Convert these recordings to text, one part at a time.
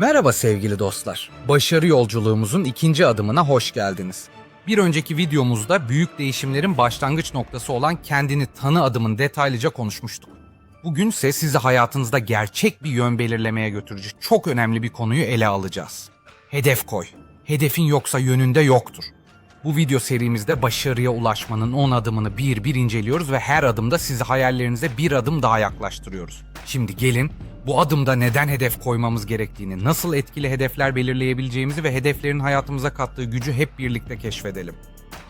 Merhaba sevgili dostlar. Başarı yolculuğumuzun ikinci adımına hoş geldiniz. Bir önceki videomuzda büyük değişimlerin başlangıç noktası olan kendini tanı adımın detaylıca konuşmuştuk. Bugün ise sizi hayatınızda gerçek bir yön belirlemeye götürücü çok önemli bir konuyu ele alacağız. Hedef koy. Hedefin yoksa yönünde yoktur. Bu video serimizde başarıya ulaşmanın 10 adımını bir bir inceliyoruz ve her adımda sizi hayallerinize bir adım daha yaklaştırıyoruz. Şimdi gelin bu adımda neden hedef koymamız gerektiğini, nasıl etkili hedefler belirleyebileceğimizi ve hedeflerin hayatımıza kattığı gücü hep birlikte keşfedelim.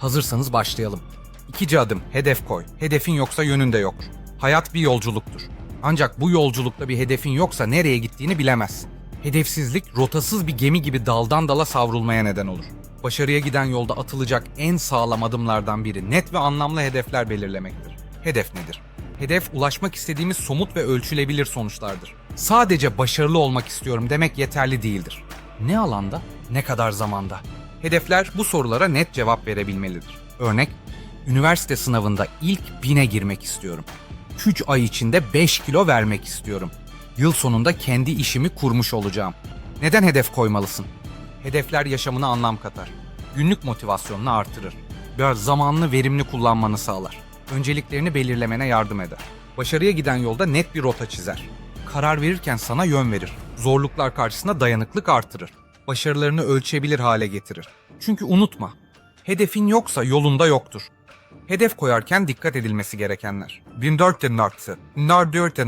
Hazırsanız başlayalım. İkinci adım hedef koy. Hedefin yoksa yönünde yok. Hayat bir yolculuktur. Ancak bu yolculukta bir hedefin yoksa nereye gittiğini bilemezsin. Hedefsizlik rotasız bir gemi gibi daldan dala savrulmaya neden olur. Başarıya giden yolda atılacak en sağlam adımlardan biri net ve anlamlı hedefler belirlemektir. Hedef nedir? Hedef ulaşmak istediğimiz somut ve ölçülebilir sonuçlardır. Sadece başarılı olmak istiyorum demek yeterli değildir. Ne alanda, ne kadar zamanda? Hedefler bu sorulara net cevap verebilmelidir. Örnek, üniversite sınavında ilk bine girmek istiyorum. 3 ay içinde 5 kilo vermek istiyorum. Yıl sonunda kendi işimi kurmuş olacağım. Neden hedef koymalısın? Hedefler yaşamına anlam katar. Günlük motivasyonunu artırır. Biraz zamanını verimli kullanmanı sağlar. Önceliklerini belirlemene yardım eder. Başarıya giden yolda net bir rota çizer. Karar verirken sana yön verir. Zorluklar karşısında dayanıklık artırır. Başarılarını ölçebilir hale getirir. Çünkü unutma, hedefin yoksa yolunda yoktur. Hedef koyarken dikkat edilmesi gerekenler. 1404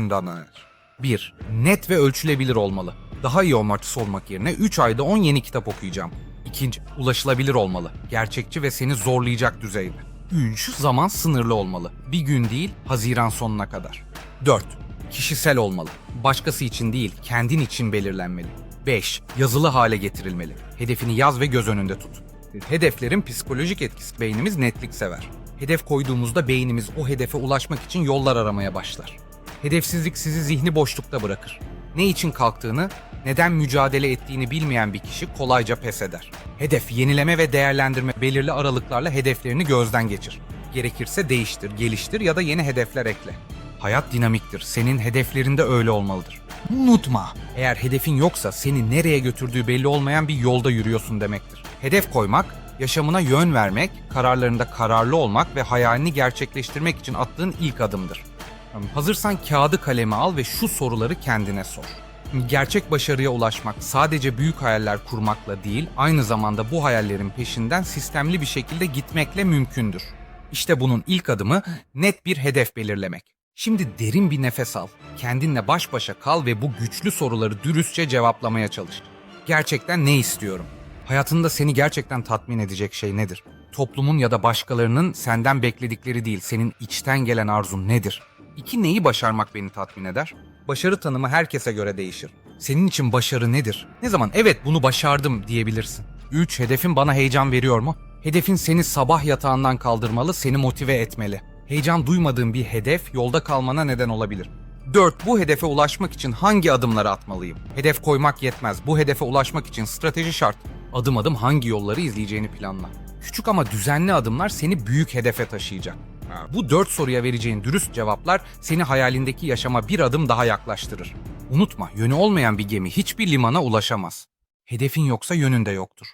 1. Net ve ölçülebilir olmalı. Daha iyi olmak olmak yerine 3 ayda 10 yeni kitap okuyacağım. İkinci, ulaşılabilir olmalı. Gerçekçi ve seni zorlayacak düzeyde. 3. Zaman sınırlı olmalı. Bir gün değil, Haziran sonuna kadar. 4. Kişisel olmalı. Başkası için değil, kendin için belirlenmeli. 5. Yazılı hale getirilmeli. Hedefini yaz ve göz önünde tut. Hedeflerin psikolojik etkisi beynimiz netlik sever. Hedef koyduğumuzda beynimiz o hedefe ulaşmak için yollar aramaya başlar. Hedefsizlik sizi zihni boşlukta bırakır. Ne için kalktığını, neden mücadele ettiğini bilmeyen bir kişi kolayca pes eder. Hedef, yenileme ve değerlendirme belirli aralıklarla hedeflerini gözden geçir. Gerekirse değiştir, geliştir ya da yeni hedefler ekle. Hayat dinamiktir. Senin hedeflerin de öyle olmalıdır. Unutma. Eğer hedefin yoksa seni nereye götürdüğü belli olmayan bir yolda yürüyorsun demektir. Hedef koymak, yaşamına yön vermek, kararlarında kararlı olmak ve hayalini gerçekleştirmek için attığın ilk adımdır. Hazırsan kağıdı kaleme al ve şu soruları kendine sor. Gerçek başarıya ulaşmak sadece büyük hayaller kurmakla değil, aynı zamanda bu hayallerin peşinden sistemli bir şekilde gitmekle mümkündür. İşte bunun ilk adımı net bir hedef belirlemek. Şimdi derin bir nefes al. Kendinle baş başa kal ve bu güçlü soruları dürüstçe cevaplamaya çalış. Gerçekten ne istiyorum? Hayatında seni gerçekten tatmin edecek şey nedir? Toplumun ya da başkalarının senden bekledikleri değil, senin içten gelen arzun nedir? İki neyi başarmak beni tatmin eder? Başarı tanımı herkese göre değişir. Senin için başarı nedir? Ne zaman evet bunu başardım diyebilirsin. 3. Hedefin bana heyecan veriyor mu? Hedefin seni sabah yatağından kaldırmalı, seni motive etmeli. Heyecan duymadığın bir hedef yolda kalmana neden olabilir. 4. Bu hedefe ulaşmak için hangi adımları atmalıyım? Hedef koymak yetmez. Bu hedefe ulaşmak için strateji şart. Adım adım hangi yolları izleyeceğini planla. Küçük ama düzenli adımlar seni büyük hedefe taşıyacak. Bu dört soruya vereceğin dürüst cevaplar seni hayalindeki yaşama bir adım daha yaklaştırır. Unutma, yönü olmayan bir gemi hiçbir limana ulaşamaz. Hedefin yoksa yönünde yoktur.